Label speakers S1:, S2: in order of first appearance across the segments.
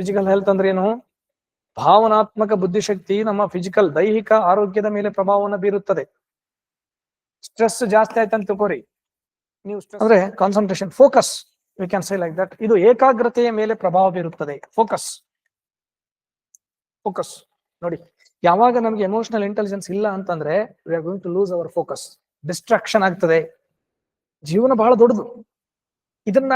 S1: Physical health ಅಂದ್ರೆ ಏನು? ಭಾವನಾತ್ಮಕ ಬುದ್ಧಿಶಕ್ತಿ ನಮ್ಮ ಫಿಸಿಕಲ್ ದೈಹಿಕ ಆರೋಗ್ಯದ ಮೇಲೆ ಪ್ರಭಾವವನ್ನು ಬೀರುತ್ತದೆ. ಸ್ಟ್ರೆಸ್ ಜಾಸ್ತಿ ಆಯ್ತಂತ ತಿಳ್ಕೊರಿ. ನೀವು ಅಂದ್ರೆ concentration focus we can say like that ಇದು ಏಕಾಗ್ರತೆಯ ಮೇಲೆ ಪ್ರಭಾವ ಬೀರುತ್ತದೆ. ಫೋಕಸ್ ಫೋಕಸ್ ನೋಡಿ ಯಾವಾಗ ನಮ್ಗೆ ಎಮೋಷನಲ್ ಇಂಟೆಲಿಜೆನ್ಸ್ ಇಲ್ಲ ಅಂತಂದ್ರೆ we are going to lose our focus distraction ಆಗ್ತದೆ. ಜೀವನ ಬಹಳ ದೊಡ್ಡದು. ಇದನ್ನ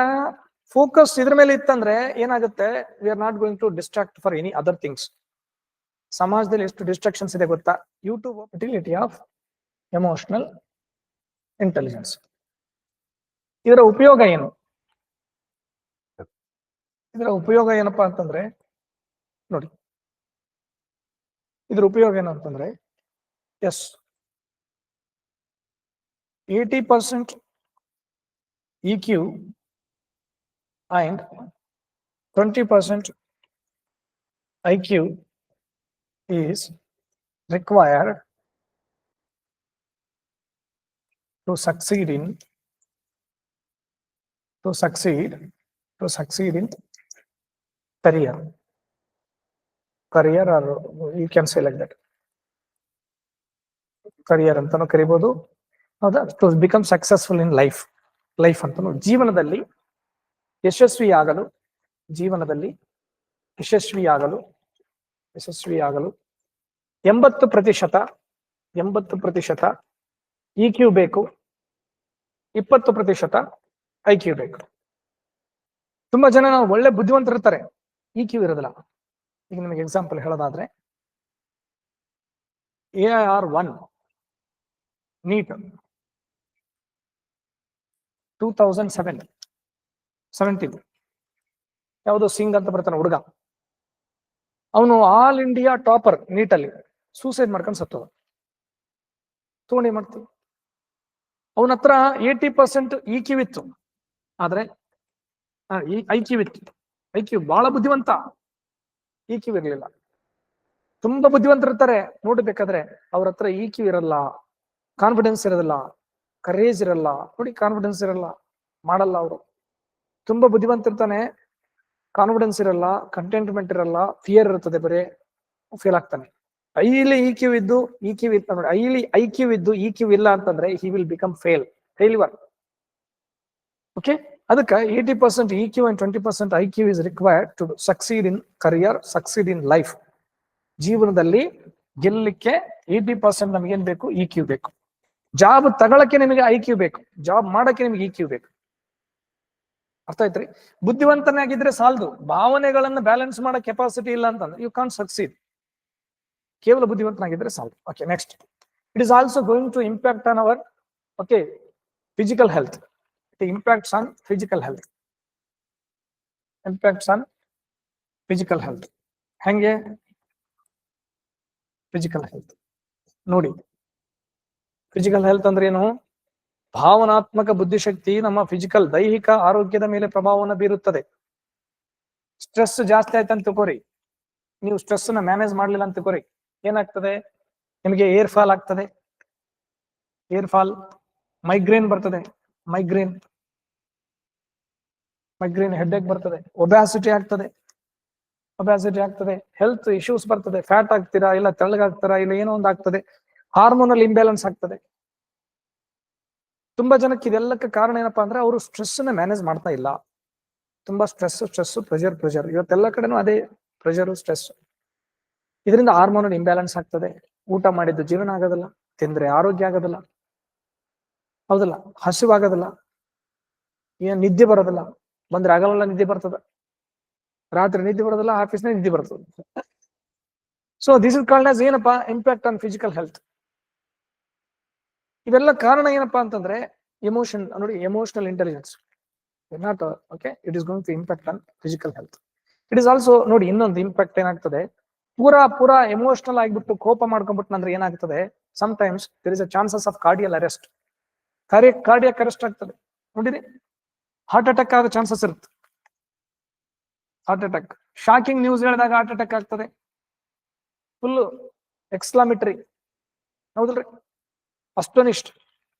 S1: ಫೋಕಸ್ ಇದ್ರ ಮೇಲೆ ಇತ್ತಂದ್ರೆ ಏನಾಗುತ್ತೆ? We are not going to distract for any other things ಸಮಾಜದಲ್ಲಿ ಎಷ್ಟು ಡಿಸ್ಟ್ರಾಕ್ಷನ್ಸ್ ಇದೆ ಗೊತ್ತಾ? YouTube utility of emotional intelligence ಇದರ ಉಪಯೋಗ ಏನು? ಇದರ ಉಪಯೋಗ ಏನಪ್ಪಾ ಅಂತಂದ್ರೆ, ನೋಡಿ. ಇದ್ರ ಉಪಯೋಗ ಏನು ಅಂತಂದ್ರೆ is eighty percent E Q and 20% IQ is required to succeed in to succeed to succeed in career career or you can say like that career ಅಂತಾನು ಕರಿಬಹುದು ಹೌದಾ to become successful in life life ಅಂತಾನು ಜೀವನದಲ್ಲಿ ಯಶಸ್ವಿಯಾಗಲು, ಜೀವನದಲ್ಲಿ ಯಶಸ್ವಿಯಾಗಲು ಯಶಸ್ವಿಯಾಗಲು ಎಂಬತ್ತು ಪ್ರತಿಶತ ಎಂಬತ್ತು ಪ್ರತಿಶತ ಇ ಕ್ಯೂ ಬೇಕು, ಇಪ್ಪತ್ತು ಪ್ರತಿಶತ ಐ ಕ್ಯೂ ಬೇಕು. ತುಂಬಾ ಜನ ನಾವು ಒಳ್ಳೆ ಬುದ್ಧಿವಂತರಿರ್ತಾರೆ ಇ ಕ್ಯೂ ಇರೋದಿಲ್ಲ. ಈಗ ನಿಮಗೆ ಎಕ್ಸಾಂಪಲ್ ಹೇಳೋದಾದ್ರೆ A R one NEET two thousand seven seventeen ಯಾವುದೋ ಸಿಂಗ್ ಅಂತ ಬರ್ತಾನೆ ಹುಡುಗ. ಅವನು ಆಲ್ ಇಂಡಿಯಾ ಟಾಪರ್ ನೀಟಲ್ಲಿ ಸೂಸೈಡ್ ಮಾಡ್ಕೊಂಡು ಸತ್ತೋದ ತಗೊಂಡು ಮಾಡ್ತೀವಿ ಅವನ ಹತ್ರ ಏಯ್ಟಿ ಪರ್ಸೆಂಟ್ ಇ ಕ್ಯೂ ಇತ್ತು. ಆದ್ರೆ ಐ ಕ್ಯೂ ಇತ್ತು. ಐ ಕ್ಯೂ ಬಹಳ ಬುದ್ಧಿವಂತ. ಇ ಕ್ಯೂ ಇರಲಿಲ್ಲ. ತುಂಬಾ ಬುದ್ಧಿವಂತರಿರ್ತಾರೆ ನೋಡ್ಬೇಕಾದ್ರೆ ಅವ್ರ ಹತ್ರ ಇ ಕ್ಯೂ ಇರಲ್ಲ ಕಾನ್ಫಿಡೆನ್ಸ್ ಇರೋದಿಲ್ಲ ಕರೇಜ್ ಇರಲ್ಲ. ನೋಡಿ ಕಾನ್ಫಿಡೆನ್ಸ್ ಇರಲ್ಲ. ಮಾಡಲ್ಲ ಅವರು. ತುಂಬಾ ಬುದ್ಧಿವಂತ ಇರ್ತಾನೆ. ಕಾನ್ಫಿಡೆನ್ಸ್ ಇರಲ್ಲ ಕಂಟೆಂಟ್ಮೆಂಟ್ ಇರಲ್ಲ ಫಿಯರ್ ಇರುತ್ತದೆ ಬರೀ ಫೇಲ್ ಆಗ್ತಾನೆ. ಐಲಿ ಇ ಕ್ಯೂ ಇದ್ದು ಇ ಕ್ಯೂ ಇತ್ತು ನೋಡಿ ಐಲಿ ಐ ಕ್ಯೂ ಇದ್ದು ಇ ಕ್ಯೂ ಇಲ್ಲ ಅಂತಂದ್ರೆ he will become fail failure okay ಅದಕ್ಕೆ eighty percent E Q and twenty percent I Q is required to succeed in career succeed in life ಜೀವನದಲ್ಲಿ ಗೆಲ್ಲಲಿಕ್ಕೆ ಏಯ್ಟಿ ಪರ್ಸೆಂಟ್ ನಮಗೇನ್ ಬೇಕು? ಇ ಕ್ಯೂ ಬೇಕು. Job ತಗೊಳಕ್ಕೆ ನಿಮಗೆ ಐ ಕ್ಯೂ ಬೇಕು. Job ಮಾಡಕ್ಕೆ ನಿಮಗೆ ಇ ಕ್ಯೂ ಬೇಕು. ಅರ್ಥ ಆಯ್ತ್ರಿ? ಬುದ್ಧಿವಂತನಾಗಿದ್ರೆ ಸಾಲದು. ಭಾವನೆಗಳನ್ನ ಬ್ಯಾಲೆನ್ಸ್ ಮಾಡೋ ಕೆಪಾಸಿಟಿ ಇಲ್ಲ ಅಂತಂದ್ರೆ ಯು ಕಾನ್ ಸಕ್ಸೀಡ್ ಕೇವಲ ಬುದ್ಧಿವಂತನಾಗಿದ್ರೆ ಸಾಲದು. Okay next it is also going to impact on our okay physical health it impacts on physical health impacts on physical health ಹೆಂಗೆ? ಫಿಸಿಕಲ್ ಹೆಲ್ತ್ ನೋಡಿ. ಫಿಸಿಕಲ್ ಹೆಲ್ತ್ ಅಂದ್ರೆ ಏನು? ಭಾವನಾತ್ಮಕ ಬುದ್ಧಿಶಕ್ತಿ ನಮ್ಮ ಫಿಸಿಕಲ್ ದೈಹಿಕ ಆರೋಗ್ಯದ ಮೇಲೆ ಪ್ರಭಾವವನ್ನು ಬೀರುತ್ತದೆ. ಸ್ಟ್ರೆಸ್ ಜಾಸ್ತಿ ಆಯ್ತು ಅಂತ ಕೋರಿ ನೀವು ಸ್ಟ್ರೆಸ್ನ ಮ್ಯಾನೇಜ್ ಮಾಡ್ಲಿಲ್ಲ ಅಂತ ಕೋರಿ ಏನಾಗ್ತದೆ? ನಿಮಗೆ ಏರ್ ಫಾಲ್ ಆಗ್ತದೆ. ಏರ್ ಫಾಲ್ ಮೈಗ್ರೇನ್ ಬರ್ತದೆ. ಮೈಗ್ರೇನ್ ಮೈಗ್ರೇನ್ ಹೆಡ್ಏಕ್ ಬರ್ತದೆ. ಒಬ್ಯಾಸಿಟಿ ಆಗ್ತದೆ. ಒಬ್ಯಾಸಿಟಿ ಆಗ್ತದೆ. ಹೆಲ್ತ್ ಇಶ್ಯೂಸ್ ಬರ್ತದೆ. ಫ್ಯಾಟ್ ಆಗ್ತೀರಾ? ಇಲ್ಲ ತೆಳ್ಳಗಾಗ್ತೀರಾ? ಇಲ್ಲ ಏನೋ ಒಂದು ಆಗ್ತದೆ. ಹಾರ್ಮೋನಲ್ ಇಂಬ್ಯಾಲೆನ್ಸ್ ಆಗ್ತದೆ. ತುಂಬಾ ಜನಕ್ಕೆ ಇದೆಲ್ಲಕ್ಕೆ ಕಾರಣ ಏನಪ್ಪಾ ಅಂದ್ರೆ ಅವರು ಸ್ಟ್ರೆಸ್ನ ಮ್ಯಾನೇಜ್ ಮಾಡ್ತಾ ಇಲ್ಲ. ತುಂಬಾ ಸ್ಟ್ರೆಸ್ ಸ್ಟ್ರೆಸ್ ಪ್ರೆಷರ್ ಪ್ರೆಷರ್ ಇವತ್ತೆಲ್ಲ ಕಡೆನೂ ಅದೇ ಪ್ರೆಷರ್ ಸ್ಟ್ರೆಸ್ ಇದರಿಂದ ಹಾರ್ಮೋನ್ ಇಂಬ್ಯಾಲೆನ್ಸ್ ಆಗ್ತದೆ. ಊಟ ಮಾಡಿದ್ದು ಜೀವನ ಆಗೋದಿಲ್ಲ, ತಿಂದ್ರೆ ಆರೋಗ್ಯ ಆಗೋದಿಲ್ಲ, ಹೌದಲ್ಲ? ಹಸಿವಾಗೋದಿಲ್ಲ ಏನ್ ನಿದ್ದೆ ಬರೋದಿಲ್ಲ? ಬಂದ್ರೆ ಆಗಲ್ಲ ನಿದ್ದೆ ಬರ್ತದ. ರಾತ್ರಿ ನಿದ್ದೆ ಬರೋದಿಲ್ಲ ಆಫೀಸ್ನ ನಿದ್ದೆ ಬರ್ತದೆ. So this is called as ಏನಪ್ಪಾ? ಇಂಪ್ಯಾಕ್ಟ್ ಆನ್ ಫಿಸಿಕಲ್ ಹೆಲ್ತ್ ಇವೆಲ್ಲ ಕಾರಣ ಏನಪ್ಪಾ ಅಂತಂದ್ರೆ ಎಮೋಷನ್ ನೋಡಿ emotional intelligence not okay it is going to impact on physical health it is also ನೋಡಿ, ಇನ್ನೊಂದು ಇಂಪ್ಯಾಕ್ಟ್ ಏನಾಗ್ತದೆ, ಪೂರಾ ಪೂರಾ ಎಮೋಷನಲ್ ಆಗಿಬಿಟ್ಟು ಕೋಪ ಮಾಡ್ಕೊಂಡ್ಬಿಟ್ಟು ಅಂದ್ರೆ ಏನಾಗ್ತದೆ sometimes there is a chances of cardiac arrest ಕಾರ್ಯ ಕಾರ್ಡಿಯಕ್ ಅರೆಸ್ಟ್ ಆಗ್ತದೆ. ನೋಡಿರಿ? ಹಾರ್ಟ್ ಅಟ್ಯಾಕ್ ಆಗೋ ಚಾನ್ಸಸ್ ಇರುತ್ತೆ. ಹಾರ್ಟ್ ಅಟ್ಯಾಕ್ ಶಾಕಿಂಗ್ ನ್ಯೂಸ್ ಹೇಳಿದಾಗ ಹಾರ್ಟ್ ಅಟ್ಯಾಕ್ ಆಗ್ತದೆ. ಫುಲ್ ಎಕ್ಸ್ಲಾಮಿಟ್ರಿ ಹೌದಲ್ರಿ? ಅಷ್ಟೊನಿಷ್ಟ್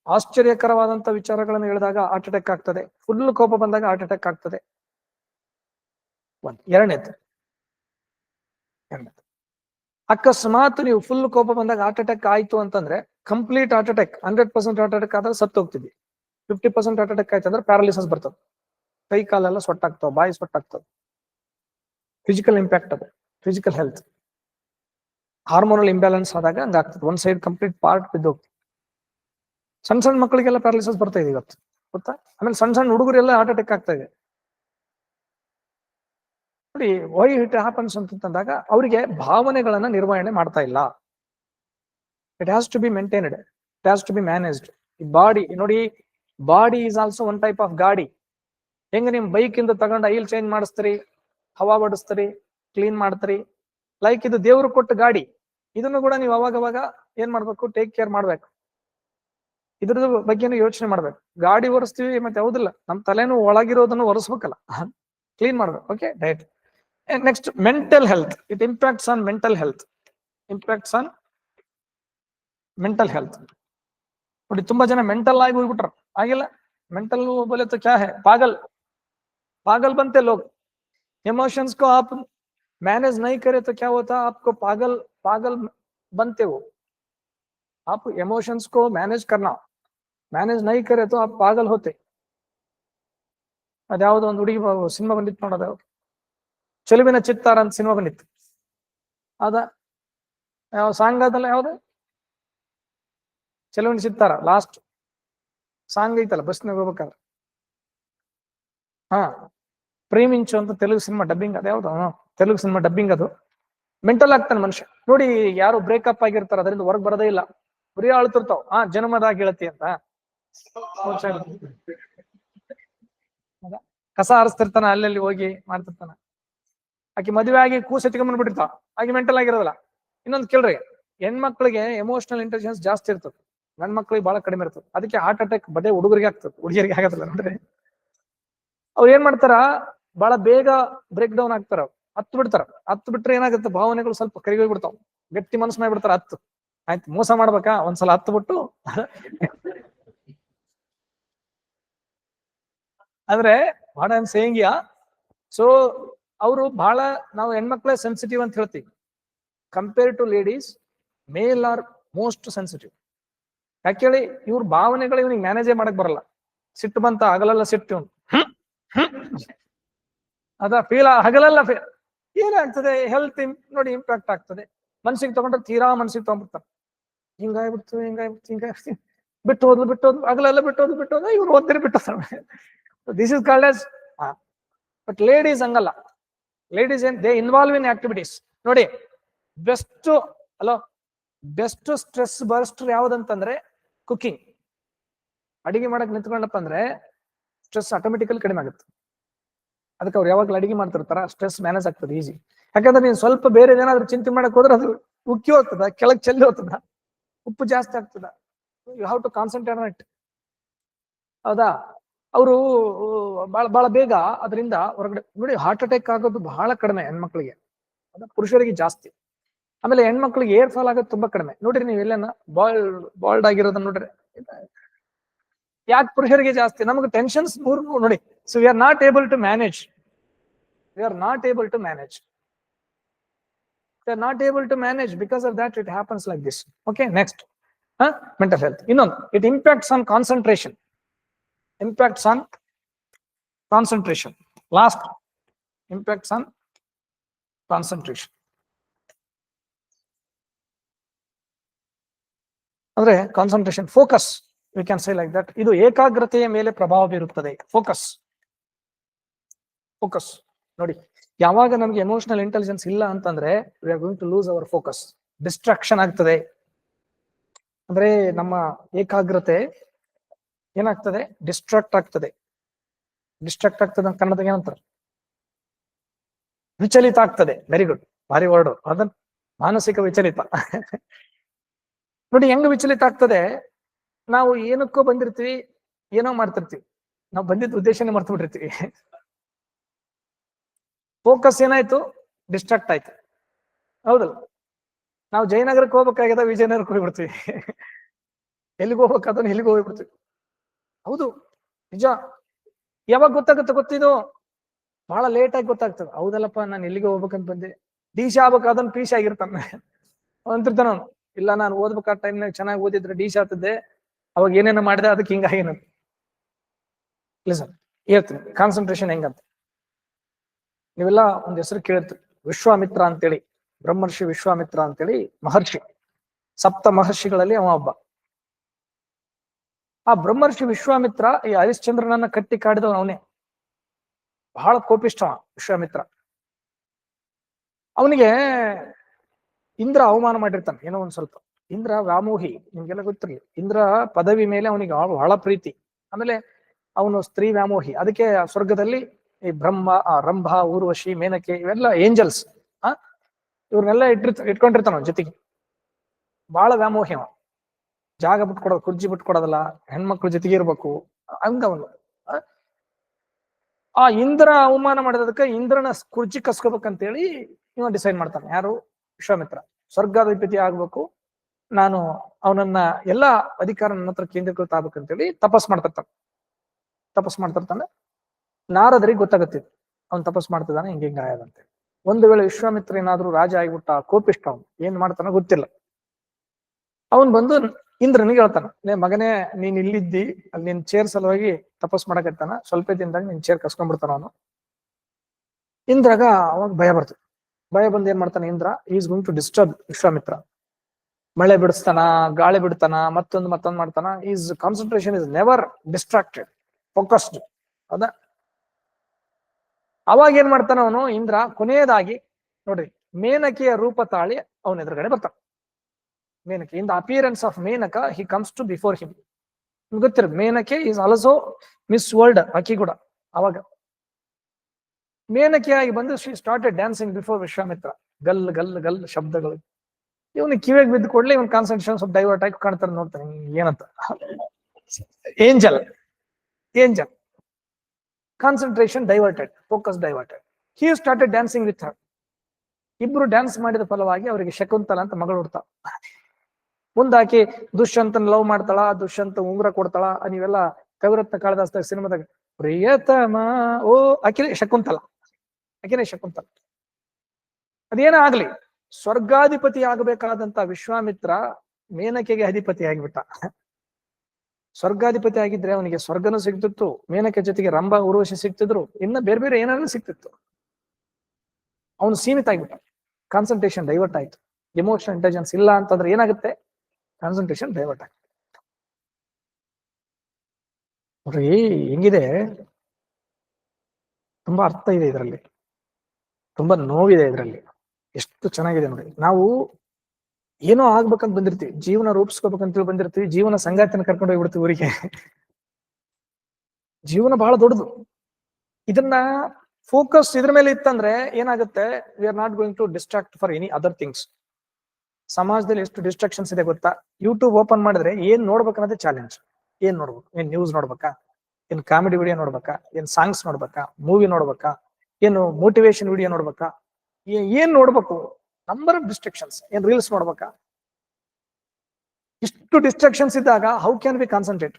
S1: ಆಶ್ಚರ್ಯಕರವಾದಂತ ವಿಚಾರಗಳನ್ನು ಹೇಳಿದಾಗ ಹಾರ್ಟ್ ಅಟ್ಯಾಕ್ ಆಗ್ತದೆ. ಫುಲ್ ಕೋಪ ಬಂದಾಗ ಹಾರ್ಟ್ ಅಟ್ಯಾಕ್ ಆಗ್ತದೆ. ಒಂದ್, ಎರಡನೇದು. ಎರಡನೇದು. ಅಕಸ್ಮಾತ್ ನೀವು ಫುಲ್ ಕೋಪ ಬಂದಾಗ ಹಾರ್ಟ್ ಅಟ್ಯಾಕ್ ಆಯ್ತು ಅಂತಂದ್ರೆ complete heart attack hundred percent heart attack ಆದ್ರೆ ಸತ್ತು ಹೋಗ್ತಿದ್ವಿ ಫಿಫ್ಟಿ ಪರ್ಸೆಂಟ್ ಹಾರ್ಟ್ ಅಟ್ಯಾಕ್ ಆಯ್ತು ಅಂದ್ರೆ ಪ್ಯಾರಾಲಿಸಿಸ್ ಬರ್ತದೆ. ಕೈ ಕಾಲೆಲ್ಲ ಸೊಟ್ಟಾಗ್ತಾವ, ಬಾಯಿ ಸೊಟ್ಟಾಗ್ತದೆ ಫಿಸಿಕಲ್ ಇಂಪ್ಯಾಕ್ಟ್ ಅದು ಫಿಸಿಕಲ್ ಹೆಲ್ತ್ ಹಾರ್ಮೋನಲ್ ಇಂಬ್ಯಾಲೆನ್ಸ್ ಆದಾಗ ಹಂಗಾಗ್ತದೆ. ಒಂದ್ ಸೈಡ್ ಕಂಪ್ಲೀಟ್ ಪಾರ್ಟ್ ಬಿದ್ದೋಗ್ತದೆ. ಸಣ್ಣ ಸಣ್ಣ ಮಕ್ಕಳಿಗೆಲ್ಲ ಪ್ಯಾರಾಲಿಸಿಸ್ ಬರ್ತಾ ಇದೆ ಇವತ್ತು. ಗೊತ್ತಾ? ಆಮೇಲೆ ಸಣ್ಣ ಸಣ್ಣ ಹುಡುಗರೆಲ್ಲ ಹಾರ್ಟ್ ಅಟ್ಯಾಕ್ ಆಗ್ತಾ ಇದೆ. ನೋಡಿ ವೈ ಇಟ್ ಹ್ಯಾಪನ್ಸ್ ಅಂತಂದಾಗ ಅವರಿಗೆ ಭಾವನೆಗಳನ್ನ ನಿರ್ವಹಣೆ ಮಾಡ್ತಾ ಇಲ್ಲ. It has to be maintained it has to be managed ಈ ಬಾಡಿ ನೋಡಿ body is also one type of ಗಾಡಿ. ಹೆಂಗ ನಿಮ್ ಬೈಕ್ ಇಂದ ತಗೊಂಡು ಐಲ್ ಚೇಂಜ್ ಮಾಡಿಸ್ತೀರಿ, ಹವಾ ಬಡಿಸ್ತೀರಿ ಕ್ಲೀನ್ ಮಾಡ್ತೀರಿ? ಲೈಕ್ ಇದು ದೇವ್ರು ಕೊಟ್ಟ ಗಾಡಿ. ಇದನ್ನು ಕೂಡ ನೀವು ಅವಾಗ ಅವಾಗ ಏನ್ ಮಾಡ್ಬೇಕು? ಟೇಕ್ ಕೇರ್ ಮಾಡ್ಬೇಕು. ಇದ್ರದ್ದು ಬಗ್ಗೆನೂ ಯೋಚನೆ ಮಾಡ್ಬೇಕು ಗಾಡಿ ಒರೆಸ್ತೀವಿ ಮತ್ತೆ ಯಾವ್ದಿಲ್ಲ ನಮ್ ತಲೆನೂ ಒಳಗಿರೋದನ್ನು ಒರೆಸ್ಬೇಕಲ್ಲ ಕ್ಲೀನ್ ಮಾಡ್ಬೇಕು okay right next mental health it impacts on mental health impacts on mental health ನೋಡಿ ತುಂಬಾ ಜನ ಮೆಂಟಲ್ ಆಗಿ ಹೋಗ್ಬಿಟ್ರ ಆಗಿಲ್ಲ ಮೆಂಟಲ್ बोले तो क्या है पागल पागल बनते लोग इमोशंस को आप मैनेज नहीं करे तो क्या होता आपको पागल पागल बनते हो आप इमोशंस को मैनेज करना ಮ್ಯಾನೇಜ್ ನೈ ಕರೆ ಪಾಗಲ್ ಹೋತೆ. ಅದ್ಯಾವುದೋ ಒಂದು ಹುಡುಗಿ ಸಿನಿಮಾ ಬಂದಿತ್ತು ನೋಡೋದ. ಚೆಲುವಿನ ಚಿತ್ತಾರ ಅಂತ ಸಿನಿಮಾ ಬಂದಿತ್ತು. ಅದ ಯಾವ ಸಾಂಗ್ ಅದಲ್ಲ ಯಾವ್ದು? ಚೆಲುವಿನ ಚಿತ್ತಾರ ಲಾಸ್ಟ್ ಸಾಂಗ್ ಐತಲ್ಲ ಬಸ್ನಾಗ ಹೋಗ್ಬೇಕಾದ್ರೆ. ಹಾ, ಪ್ರೇಮಿಂಚು ಅಂತ ತೆಲುಗು ಸಿನಿಮಾ ಡಬ್ಬಿಂಗ್ ಅದ ಯಾವ್ದು? ತೆಲುಗು ಸಿನಿಮಾ ಡಬ್ಬಿಂಗ್ ಅದು. ಮೆಂಟಲ್ ಆಗ್ತಾನೆ ಮನುಷ್ಯ. ನೋಡಿ ಯಾರು ಬ್ರೇಕಪ್ ಆಗಿರ್ತಾರ, ಅದರಿಂದ ಹೊರಗೆ ಬರೋದೇ ಇಲ್ಲ. ಬರೀ ಅಳ್ತಿರ್ತಾವ. ಆ ಜನ್ಮದಾಗ ಹೇಳ್ತಿ ಅಂತ. ಕಸ ಹರಿಸ್ತಿರ್ತಾನ ಅಲ್ಲಲ್ಲಿ ಹೋಗಿ ಮಾಡ್ತಿರ್ತಾನ. ಆಕೆ ಮದುವೆ ಆಗಿ ಕೂಸ್ ಎತ್ಕೊಂಡ್ ಬಿಟ್ಟಿರ್ತಾವ ಆಗಿ ಮೆಂಟಲ್ ಆಗಿರೋದಿಲ್ಲ. ಇನ್ನೊಂದು ಕೇಳ್ರಿ, ಹೆಣ್ಮಕ್ಳಿಗೆ ಎಮೋಷನಲ್ ಇಂಟೆಲಿಜೆನ್ಸ್ ಜಾಸ್ತಿ ಇರ್ತದೆ. ಗಂಡ್ ಮಕ್ಳಿಗೆ ಬಹಳ ಕಡಿಮೆ ಇರ್ತದೆ. ಅದಕ್ಕೆ ಹಾರ್ಟ್ ಅಟ್ಯಾಕ್ ಬದೇ ಹುಡುಗರಿಗೆ ಆಗ್ತದೆ. ಹುಡುಗಿಯರಿಗೆ ಆಗತ್ತಲ್ಲ ನೋಡ್ರಿ ಅವ್ರು ಏನ್ ಮಾಡ್ತಾರ ಬಹಳ ಬೇಗ ಬ್ರೇಕ್ ಡೌನ್ ಆಗ್ತಾರ. ಹತ್ತು ಬಿಡ್ತಾರ. ಹತ್ತು ಬಿಟ್ರೆ ಏನಾಗುತ್ತೆ, ಭಾವನೆಗಳು ಸ್ವಲ್ಪ ಕರಿಗೋಗ್ಬಿಡ್ತಾವ. ಗಟ್ಟಿ ಮನಸ್ಸು ಮಾಡ್ಬಿಡ್ತಾರ ಹತ್ತು. ಆಯ್ತು, ಮೋಸ ಮಾಡ್ಬೇಕಾ? ಒಂದ್ಸಲ ಹತ್ತು ಬಿಟ್ಟು ಅಂದ್ರೆ ವಾಟ್ ಐ ಸೊ ಅವರು ಬಹಳ ನಾವು ಹೆಣ್ಮಕ್ಳೇ ಸೆನ್ಸಿಟಿವ್ ಅಂತ ಹೇಳ್ತೀವಿ. Compare to ladies male are most sensitive ಯಾಕೇಳಿ ಇವ್ರ ಭಾವನೆಗಳು ಇವ್ನಿಗೆ ಮ್ಯಾನೇಜೇ ಮಾಡಕ್ ಬರಲ್ಲ. ಸಿಟ್ಟು ಬಂತ ಹಗಲೆಲ್ಲ ಸಿಟ್ಟು. ಅದ ಫೀಲ್ ಹಗಲೆಲ್ಲ ಫೀಲ್ ಏನಾಗ್ತದೆ ಹೆಲ್ತ್ ನೋಡಿ ಇಂಪ್ಯಾಕ್ಟ್ ಆಗ್ತದೆ. ಮನ್ಸಿಗೆ ತಗೊಂಡ್ರೆ ತೀರಾ ಮನ್ಸಿಗೆ ತಗೊಂಡ್ಬಿಡ್ತಾರೆ. ಹಿಂಗಾಗ್ಬಿಡ್ತು ಹಿಂಗಾಗ್ಬಿಡ್ತು ಹಿಂಗಾಗ್ಬಿಡ್ತು ಬಿಟ್ಟು ಹೋದ್ಲು ಬಿಟ್ಟು ಹೋದ್ಲು ಹಗಲೆಲ್ಲ ಬಿಟ್ಟು ಹೋದ್ಲು ಬಿಟ್ಟು ಹೋದ್ರೆ ಇವ್ರು ಓದ್ತಾರೆ ಬಿಟ್ಟು this is called as but ladies ಹಂಗಲ್ಲ ಲೇಡೀಸ್ ಏನ್ ದೇ ಇನ್ವಾಲ್ವ್ ಇನ್ ಆಕ್ಟಿವಿಟೀಸ್ ನೋಡಿ ಬೆಸ್ಟ್ ಅಲೋ ಬೆಸ್ಟ್ ಸ್ಟ್ರೆಸ್ ಬರ್ಸ್ಟ್ ಯಾವ್ದಂತಂದ್ರೆ ಕುಕಿಂಗ್ ಅಡಿಗೆ ಮಾಡಕ್ ನಿಂತ್ಕೊಂಡಪ್ಪ ಅಂದ್ರೆ ಸ್ಟ್ರೆಸ್ ಆಟೋಮೆಟಿಕಲ್ ಕಡಿಮೆ ಆಗುತ್ತೆ. ಅದಕ್ಕೆ ಅವ್ರು ಯಾವಾಗಲೂ ಅಡಿಗೆ ಮಾಡ್ತಿರ್ತಾರ ಸ್ಟ್ರೆಸ್ ಮ್ಯಾನೇಜ್ ಆಗ್ತದೆ ಈಸಿ ಯಾಕಂದ್ರೆ ನೀನ್ ಸ್ವಲ್ಪ ಬೇರೆ ಏನಾದ್ರು ಚಿಂತೆ ಮಾಡಕ್ ಹೋದ್ರೆ ಅದು ಉಕ್ಕಿ ಹೋಗ್ತದ, ಕೆಳಗ್ ಚೆಲ್ಲಿ ಹೋಗ್ತದ, ಉಪ್ಪು ಜಾಸ್ತಿ ಆಗ್ತದ. ಯು ಹಾವ್ ಟು ಕಾನ್ಸಂಟ್ರೇಟ್ ಹೌದಾ? ಅವರು ಬಹಳ ಬಹಳ ಬೇಗ ಅದರಿಂದ ಹೊರಗಡೆ, ನೋಡಿ ಹಾರ್ಟ್ ಅಟ್ಯಾಕ್ ಆಗೋದು ಬಹಳ ಕಡಿಮೆ ಹೆಣ್ಮಕ್ಳಿಗೆ. ಅದು ಪುರುಷರಿಗೆ ಜಾಸ್ತಿ. ಆಮೇಲೆ ಹೆಣ್ಮಕ್ಳಿಗೆ ಏರ್ ಫಾಲ್ ಆಗೋದು ತುಂಬಾ ಕಡಿಮೆ. ನೋಡ್ರಿ ನೀವು ಎಲ್ಲೇನ ಬಾಲ್ಡ್ ಬಾಲ್ಡ್ ಆಗಿರೋದನ್ನ ನೋಡ್ರಿ. ಯಾಕೆ ಪುರುಷರಿಗೆ ಜಾಸ್ತಿ? ನಮಗೆ ಟೆನ್ಷನ್ಸ್ ಮೂರ್, ನೋಡಿ so we are not able to manage we are not able to manage we are not able to manage because of that it happens like this okay next mental health ಇನ್ನೊಂದು it impacts on concentration impacts on concentration. Last, impacts on concentration. ಅಂದ್ರೆ concentration focus we can say like that ಇದು ಏಕಾಗ್ರತೆಯ ಮೇಲೆ ಪ್ರಭಾವ ಬೀರುತ್ತದೆ. Focus focus ನೋಡಿ ಯಾವಾಗ ನಮಗೆ ಎಮೋಷನಲ್ ಇಂಟೆಲಿಜೆನ್ಸ್ ಇಲ್ಲ ಅಂತಂದ್ರೆ we are going to lose our focus distraction ಆಗ್ತದೆ. ಅಂದ್ರೆ ನಮ್ಮ ಏಕಾಗ್ರತೆ ಏನಾಗ್ತದೆ? ಡಿಸ್ಟ್ರಾಕ್ಟ್ ಆಗ್ತದೆ. ಡಿಸ್ಟ್ರಾಕ್ಟ್ ಆಗ್ತದೆ ಅಂತ ಕನ್ನಡದಾಗ ಏನಂತಾರೆ? ವಿಚಲಿತ ಆಗ್ತದೆ. ವೆರಿ ಗುಡ್ ಭಾರಿ ವರ್ಡ್ ಅದನ್ ಮಾನಸಿಕ ವಿಚಲಿತ. ನೋಡಿ, ಹೆಂಗ್ ವಿಚಲಿತ ಆಗ್ತದೆ? ನಾವು ಏನಕ್ಕೋ ಬಂದಿರ್ತೀವಿ, ಏನೋ ಮಾಡ್ತಿರ್ತೀವಿ. ನಾವು ಬಂದಿದ್ದ ಉದ್ದೇಶನೇ ಮರ್ತು ಬಿಟ್ಟಿರ್ತೀವಿ ಫೋಕಸ್ ಏನಾಯ್ತು? ಡಿಸ್ಟ್ರಾಕ್ಟ್ ಆಯ್ತು. ಹೌದಲ್ಲ? ನಾವು ಜಯನಗರಕ್ಕೆ ಹೋಗ್ಬೇಕಾಗ್ಯದ ವಿಜಯನಗರಕ್ಕೆ ಹೋಗ್ಬಿಡ್ತೀವಿ. ಎಲ್ಲಿಗೆ ಹೋಗ್ಬೇಕಾದ್ರೆ ಎಲ್ಲಿಗೆ ಹೋಗ್ಬಿಡ್ತೀವಿ? ಹೌದು. ನಿಜ. ಯಾವಾಗ ಗೊತ್ತಾಗುತ್ತೆ ಗೊತ್ತಿದು ಬಹಳ ಲೇಟ್ ಆಗಿ ಗೊತ್ತಾಗ್ತದೆ. ಹೌದಲ್ಲಪ್ಪ, ನಾನು ಎಲ್ಲಿಗೆ ಹೋಗ್ಬೇಕಂತ ಬಂದೆ. ಡಿ ಸಿ ಅದನ್ನ ಪಿ ಆಗಿರ್ತಾನೆ. ಅಂತಿರ್ತಾನ ಅವನು ಇಲ್ಲ, ನಾನು ಓದ್ಬೇಕಾದ ಟೈಮ್ನಾಗ ಚೆನ್ನಾಗಿ ಓದಿದ್ರೆ ಡಿ ಸಿ ಆಗ್ತದೆ. ಅವಾಗ ಏನೇನೋ ಮಾಡಿದೆ, ಅದಕ್ಕೆ ಹಿಂಗಾಗೇನಂತ ಇಲ್ಲ ಸರ್ ಹೇಳ್ತೀನಿ. ಕಾನ್ಸಂಟ್ರೇಷನ್ ಹೆಂಗಂತ. ನೀವೆಲ್ಲ ಒಂದ್ ಹೆಸರು ಕೇಳಿರ್ತೀವಿ ವಿಶ್ವಾಮಿತ್ರ ಅಂತೇಳಿ. ಬ್ರಹ್ಮರ್ಷಿ ವಿಶ್ವಾಮಿತ್ರ ಅಂತೇಳಿ ಮಹರ್ಷಿ. ಸಪ್ತ ಮಹರ್ಷಿಗಳಲ್ಲಿ ಅವ ಒಬ್ಬ. ಆ ಬ್ರಹ್ಮರ್ಷಿ ವಿಶ್ವಾಮಿತ್ರ ಈ ಹರಿಶ್ಚಂದ್ರನನ್ನ ಕಟ್ಟಿ ಕಾಡಿದ ಅವನೇ. ಬಹಳ ಕೋಪಿಷ್ಟ ವಿಶ್ವಾಮಿತ್ರ. ಅವನಿಗೆ ಇಂದ್ರ ಅವಮಾನ ಮಾಡಿರ್ತಾನೆ ಏನೋ ಒಂದ್ ಸ್ವಲ್ಪ. ಇಂದ್ರ ವ್ಯಾಮೋಹಿ ನಿಮ್ಗೆಲ್ಲ ಗೊತ್ತಿರಲಿ. ಇಂದ್ರ ಪದವಿ ಮೇಲೆ ಅವನಿಗೆ ಬಹಳ ಪ್ರೀತಿ. ಆಮೇಲೆ ಅವನು ಸ್ತ್ರೀ ವ್ಯಾಮೋಹಿ. ಅದಕ್ಕೆ ಸ್ವರ್ಗದಲ್ಲಿ ಈ ಬ್ರಹ್ಮ ಆ, ರಂಭ ಊರ್ವಶಿ ಮೇನಕೆ ಇವೆಲ್ಲ ಏಂಜಲ್ಸ್ ಆ? ಇವ್ರನ್ನೆಲ್ಲ ಇಟ್ಟಿರ್ತ ಇಟ್ಕೊಂಡಿರ್ತಾನ ಜೊತೆಗೆ. ಬಹಳ ವ್ಯಾಮೋಹಿ ಅವ. ಜಾಗ ಬಿಟ್ಕೊಡೋದು, ಕುರ್ಜಿ ಬಿಟ್ಕೊಡೋದಲ್ಲ, ಹೆಣ್ಮಕ್ಳ ಜೊತೆಗೆ ಇರ್ಬೇಕು, ಹಂಗ ಅವನು ಆ? ಇಂದ್ರ ಅವಮಾನ ಮಾಡಿದದಕ್ಕೆ ಇಂದ್ರನ ಕುರ್ಚಿ ಕಸ್ಕೋಬೇಕಂತೇಳಿ ಇವ ಡಿಸೈಡ್ ಮಾಡ್ತಾನೆ. ಯಾರು? ವಿಶ್ವಾಮಿತ್ರ. ಸ್ವರ್ಗಾಧಿಪತಿ ಆಗ್ಬೇಕು. ನಾನು ಅವನನ್ನ ಎಲ್ಲಾ ಅಧಿಕಾರ ನನ್ನ ಹತ್ರ ಕೇಂದ್ರೀಕೃತ ಆಗ್ಬೇಕಂತೇಳಿ ತಪಸ್ ಮಾಡ್ತಿರ್ತಾನೆ. ತಪಸ್ ಮಾಡ್ತಿರ್ತಾನೆ. ನಾರದರಿಗೆ ಗೊತ್ತಾಗತ್ತೆ ಅವ್ನು ತಪಸ್ ಮಾಡ್ತಿದ್ದಾನೆ, ಹಿಂಗೆ ಹಿಂಗ ಆಯದಂತೆ ಒಂದು ವೇಳೆ ವಿಶ್ವಾಮಿತ್ರ ಏನಾದ್ರೂ ರಾಜ ಆಗಿಬಿಟ್ಟ ಕೋಪಿಷ್ಟ ಅವನು, ಏನ್ ಮಾಡ್ತಾನೋ ಗೊತ್ತಿಲ್ಲ. ಅವನ್ ಬಂದು ಇಂದ್ರನಿಗೆ ಹೇಳ್ತಾನ ನೇ ಮಗನೇ, ನೀನ್ ಇಲ್ಲಿದ್ದಿ, ಅಲ್ಲಿ ನಿನ್ ಚೇರ್ ಸಲುವಾಗಿ ತಪಸ್ ಮಾಡಕತ್ತಾನ ಸ್ವಲ್ಪ ದಿನದಾಗ ನಿನ್ ಚೇರ್ ಕಸ್ಕೊಂಡ್ಬಿಡ್ತಾನ ಅವನು. ಇಂದ್ರಾಗ ಅವಾಗ ಭಯ ಬರ್ತದೆ. ಭಯ ಬಂದ್ ಏನ್ ಮಾಡ್ತಾನೆ Indra is going to disturb Vishwamitra. ಮಳೆ ಬಿಡಿಸ್ತಾನ, ಗಾಳಿ ಬಿಡ್ತಾನ, ಮತ್ತೊಂದು ಮತ್ತೊಂದು ಮಾಡ್ತಾನ. Is concentration is never distracted focused ಅದ. ಅವಾಗ ಏನ್ ಮಾಡ್ತಾನ ಅವನು, ಇಂದ್ರ ಕೊನೆಯದಾಗಿ, ನೋಡ್ರಿ, ಮೇನಕೆಯ ರೂಪ ತಾಳಿ ಅವನ ಎದುರುಗಡೆ ಬರ್ತಾನ. Menaka. In the appearance of Menaka he comes to before him ಗೊತ್ತಿರ Menaka is also Miss World ಅಕ್ಕಿ ಕೂಡ ಅವಾಗ. ಮೇನಕೆಯಾಗಿ ಬಂದು she started dancing before Vishwamitra ಗಲ್ ಗಲ್ ಗಲ್ ಶಬ್ದಗಳು. ಇವನು ಕಿವಿಗೆ ಬಿದ್ದು ಕೊಡ್ಲಿ ಇವನ್ ಕಾನ್ಸಂಟ್ರೇಷನ್ ಸ್ವಲ್ಪ ಡೈವರ್ಟ್ ಆಗಿ ಕಾಣ್ತಾರೆ ನೋಡ್ತಾನೆ, ಏನಂತ. Angel angel concentration diverted focus diverted he started dancing with her ಇಬ್ರು ಡ್ಯಾನ್ಸ್ ಮಾಡಿದ ಫಲವಾಗಿ ಅವರಿಗೆ ಶಕುಂತಲ ಅಂತ ಮಗಳು ಹುಡ್ತಾಳ ಮುಂದಾಕಿ, ದುಷ್ಯಂತನ್ ಲವ್ ಮಾಡ್ತಾಳ, ದುಷ್ಯಂತ ಉಂಗುರ ಕೊಡ್ತಾಳ ನೀವೆಲ್ಲ ಕವಿರತ್ನ ಕಾಳಿದಾಸ್ದಾಗ ಸಿನಿಮಾದಾಗ ಪ್ರಿಯತಮ, ಓ ಆಕಿನೇ ಶಕುಂತಲ. ಅಕಿನೇ ಶಕುಂತಲ. ಅದೇನ ಆಗ್ಲಿ, ಸ್ವರ್ಗಾಧಿಪತಿ ಆಗಬೇಕಾದಂತ ವಿಶ್ವಾಮಿತ್ರ ಮೇನಕೆಗೆ ಅಧಿಪತಿ ಆಗಿಬಿಟ್ಟ. ಸ್ವರ್ಗಾಧಿಪತಿ ಆಗಿದ್ರೆ ಅವನಿಗೆ ಸ್ವರ್ಗನೂ ಸಿಗ್ತಿತ್ತು, ಮೇನಕೆ ಜೊತೆಗೆ ರಂಬ ಉರ್ವಶಿ ಸಿಗ್ತಿದ್ರು, ಇನ್ನ ಬೇರೆ ಬೇರೆ ಏನಾದ್ರು ಸಿಗ್ತಿತ್ತು. ಅವನು ಸೀಮಿತ ಆಗಿಬಿಟ್ಟ. ಕಾನ್ಸಂಟ್ರೇಷನ್ ಡೈವರ್ಟ್ ಆಯ್ತು. ಎಮೋಷನಲ್ ಇಂಟೆಲಿಜೆನ್ಸ್ ಇಲ್ಲ ಅಂತಂದ್ರೆ ಏನಾಗುತ್ತೆ? ಕಾನ್ಸಂಟ್ರೇಷನ್ ಡೈವರ್ಟ್ ಆಗುತ್ತೆ ನೋಡ್ರಿ ಹೆಂಗಿದೆ? ತುಂಬಾ ಅರ್ಥ ಇದೆ ಇದರಲ್ಲಿ. ತುಂಬಾ ನೋವಿದೆ ಇದರಲ್ಲಿ. ಎಷ್ಟು ಚೆನ್ನಾಗಿದೆ ನೋಡಿ. ನಾವು ಏನೋ ಆಗ್ಬೇಕಂತ ಬಂದಿರ್ತೀವಿ. ಜೀವನ ರೂಪಿಸ್ಕೋಬೇಕಂತ ಬಂದಿರ್ತೀವಿ. ಜೀವನ ಸಂಗಾತಿನ ಕರ್ಕೊಂಡು ಹೋಗ್ಬಿಡ್ತೀವಿ ಊರಿಗೆ. ಜೀವನ ಬಹಳ ದೊಡ್ಡದು. ಇದನ್ನ ಫೋಕಸ್ ಇದ್ರ ಮೇಲೆ ಇತ್ತಂದ್ರೆ ಏನಾಗುತ್ತೆ? We are not going to distract for any other things ಸಮಾಜದಲ್ಲಿ ಎಷ್ಟು ಡಿಸ್ಟ್ರಾಕ್ಷನ್ಸ್ ಇದೆ ಗೊತ್ತಾ? ಯೂಟ್ಯೂಬ್ ಓಪನ್ ಮಾಡಿದ್ರೆ ಏನ್ ನೋಡ್ಬೇಕನ್ನೋದೇ ಚಾಲೆಂಜ್ ಏನ್ ನೋಡ್ಬೇಕು? ಏನ್ ನ್ಯೂಸ್ ನೋಡ್ಬೇಕಾ? ಏನ್ ಕಾಮಿಡಿ ವಿಡಿಯೋ ನೋಡ್ಬೇಕಾ? ಏನ್ ಸಾಂಗ್ಸ್ ನೋಡ್ಬೇಕಾ? ಮೂವಿ ನೋಡ್ಬೇಕಾ? ಏನು ಮೋಟಿವೇಶನ್ ವಿಡಿಯೋ ನೋಡ್ಬೇಕಾ? ಏನ್ ನೋಡ್ಬೇಕು? ನಂಬರ್ ಆಫ್ ಡಿಸ್ಟ್ರಾಕ್ಷನ್ಸ್ ಏನ್ ರೀಲ್ಸ್ ನೋಡ್ಬೇಕಾ? ಇಷ್ಟು ಡಿಸ್ಟ್ರಕ್ಷನ್ಸ್ ಇದ್ದಾಗ how can be concentrate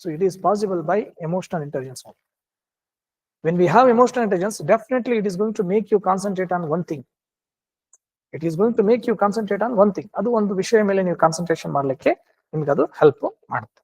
S1: so it is possible by emotional intelligence when we have emotional intelligence definitely it is going to make you concentrate on one thing. It is going to make you concentrate on one thing ಅದು ಒಂದು ವಿಷಯ ಮೇಲೆ ನೀವು concentration ಮಾಡಲಿಕ್ಕೆ ನಿಮ್ಗೆ ಅದು help ಮಾಡುತ್ತೆ.